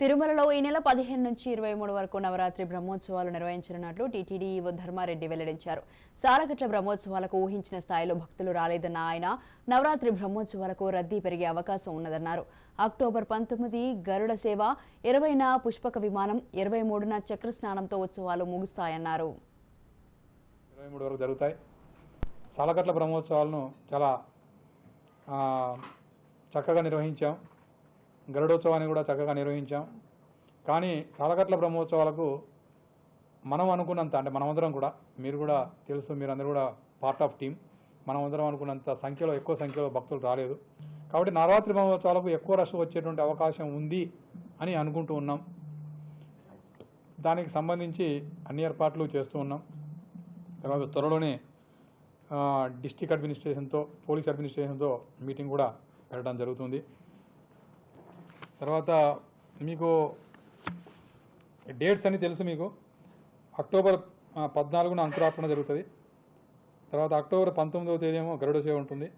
తిరుమలలో ఈ నెల పదిహేను నుంచి ఇరవై మూడు వరకు నవరాత్రి బ్రహ్మోత్సవాలు నిర్వహించనున్నట్లు టీటీడీ ధర్మారెడ్డి వెల్లడించారు. సాలగట్ల బ్రహ్మోత్సవాలకు ఊహించిన స్థాయిలో భక్తులు రాలేదన్న ఆయన నవరాత్రి బ్రహ్మోత్సవాలకు రద్దీ పెరిగే అవకాశం ఉన్నదన్నారు. అక్టోబర్ పంతొమ్మిది గరుడ సేవ ఇరవైన పుష్పక విమానం ఇరవై మూడున చక్రస్నానంతో ఉత్సవాలు ముగుస్తాయన్నారు. ఇరవై మూడు వరకు జరుగుతాయి. సాలకట్ల బ్రహ్మోత్సవాలను చాలా చక్కగా నిర్వహించాం. గరుడోత్సవాన్ని కూడా చక్కగా నిర్వహించాం. కానీ సాలగట్ల బ్రహ్మోత్సవాలకు మనం అనుకున్నంత అంటే మనమందరం కూడా మీరు కూడా తెలుసు మీరందరూ కూడా పార్ట్ ఆఫ్ టీం మనమందరం అనుకున్నంత సంఖ్యలో ఎక్కువ సంఖ్యలో భక్తులు రాలేదు. కాబట్టి నవరాత్రి బ్రహ్మోత్సవాలకు ఎక్కువ రష్ వచ్చేటువంటి అవకాశం ఉంది అని అనుకుంటూ ఉన్నాం. దానికి సంబంధించి అన్ని ఏర్పాట్లు చేస్తూ ఉన్నాం. తర్వాత త్వరలోనే డిస్టిక్ అడ్మినిస్ట్రేషన్తో పోలీస్ అడ్మినిస్ట్రేషన్తో మీటింగ్ కూడా పెట్టడం జరుగుతుంది. తర్వాత మీకు డేట్స్ అని తెలుసు మీకు. అక్టోబర్ పద్నాలుగున అంకురార్పణ జరుగుతుంది. తర్వాత అక్టోబర్ పంతొమ్మిదవ తేదీ ఏమో గరుడ సేవ ఉంటుంది.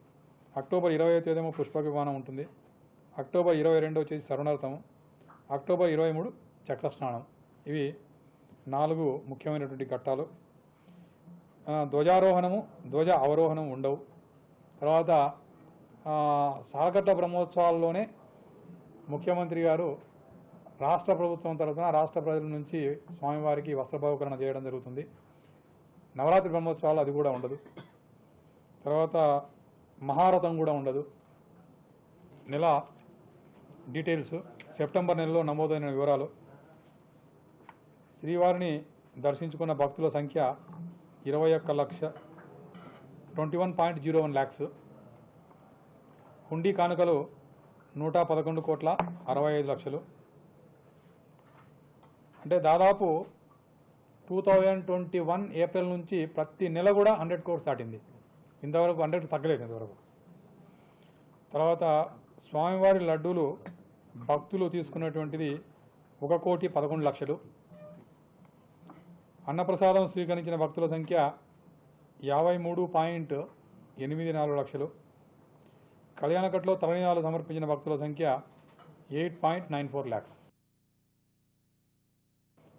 అక్టోబర్ ఇరవై తేదీ ఏమో పుష్ప విమానం ఉంటుంది. అక్టోబర్ ఇరవై రెండు వచ్చేసి సర్వనర్థము అక్టోబర్ ఇరవై మూడు చక్రస్నానం ఇవి నాలుగు ముఖ్యమైనటువంటి ఘట్టాలు. ధ్వజారోహణము ధ్వజ అవరోహణం ఉండవు. తర్వాత సాగట్ట బ్రహ్మోత్సవాల్లోనే ముఖ్యమంత్రి గారు రాష్ట్ర ప్రభుత్వం తరఫున రాష్ట్ర ప్రజల నుంచి స్వామివారికి వస్త్రభావకరణ చేయడం జరుగుతుంది. నవరాత్రి బ్రహ్మోత్సవాలు అది కూడా ఉండదు. తర్వాత మహారథం కూడా ఉండదు. నెల డీటెయిల్స్ సెప్టెంబర్ నెలలో నమోదైన వివరాలు. శ్రీవారిని దర్శించుకున్న భక్తుల సంఖ్య ఇరవై ఒక్క లక్ష twenty one point zero one lakhs. హుండీ కానుకలు నూట పదకొండు కోట్ల అరవై ఐదు లక్షలు. అంటే దాదాపు two thousand twenty one April నుంచి ప్రతి నెల కూడా హండ్రెడ్ కోర్స్ దాటింది. ఇంతవరకు హండ్రెడ్ తగ్గలేదు ఇంతవరకు. తర్వాత స్వామివారి లడ్డూలు భక్తులు తీసుకున్నటువంటిది ఒక కోటి పదకొండు లక్షలు. అన్నప్రసాదం స్వీకరించిన భక్తుల సంఖ్య యాభై మూడు పాయింట్ ఎనిమిది నాలుగు లక్షలు. కళ్యాణకట్లో తలనీయాలు సమర్పించిన భక్తుల సంఖ్య eight point nine four lakhs.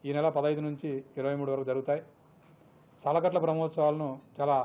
ఈ నెల పదహైదు నుంచి ఇరవై మూడు వరకు జరుగుతాయి. సాలకట్ల బ్రహ్మోత్సవాలను చాలా